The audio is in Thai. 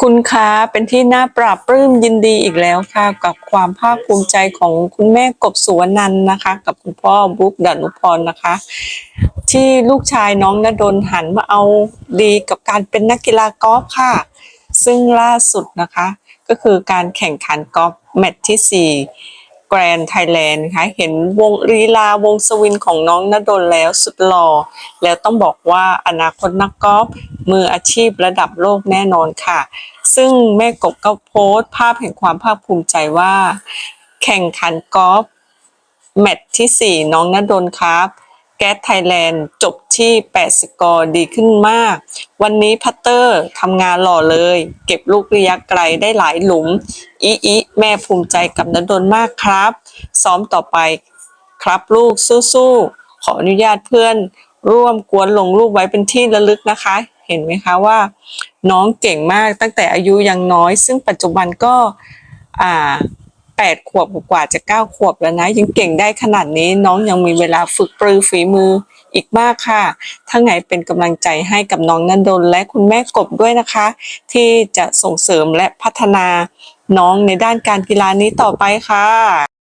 คุณคะเป็นที่น่าปราบปลื้มยินดีอีกแล้วค่ะ กับความภาคภูมิใจของคุณแม่กบสุวรรณันนะคะ กับคุณพ่อบุ๊กดานุพรนะคะ ที่ลูกชายน้องนดลหันมาเอาดีกับการเป็นนักกีฬากอล์ฟค่ะ ซึ่งล่าสุดนะคะ ก็คือการแข่งขันกอล์ฟแมตช์ที่4 แกรนไทยแลนด์ค่ะเห็นวงรีลาวงสวินของน้องนดลแล้วสุดหล่อแล้วต้องบอกว่าอนาคตนักกอล์ฟมืออาชีพระดับโลกแน่นอนค่ะ ซึ่งแม่กบก็โพสต์ภาพแห่งความภาคภูมิใจว่า แข่งขันกอล์ฟแมตช์ที่ 4 น้องนดลครับ แก๊สไทยแลนด์จบที่ 8 สกอร์ดีขึ้นมาก วันนี้พัตเตอร์ทำงานหล่อเลย เก็บลูกระยะไกลได้หลายหลุม อีอีแม่ภูมิใจกับนดลมากครับ ซ้อมต่อไปครับลูกสู้ๆ ขออนุญาตเพื่อนร่วมกวนลงรูปไว้เป็นที่ระลึกนะคะ เห็นไหมคะว่า น้องเก่งมากตั้งแต่อายุยังน้อย ซึ่งปัจจุบันก็อ่า แปดขวบกว่าจะเก้าขวบแล้วนะ ยังเก่งได้ขนาดนี้น้องยังมีเวลาฝึกปรือฝีมืออีกมากค่ะทั้งไงเป็นกำลังใจให้กับน้องนันดนและคุณแม่กบด้วยนะคะ ที่จะส่งเสริมและพัฒนาน้องในด้านการกีฬานี้ต่อไปค่ะ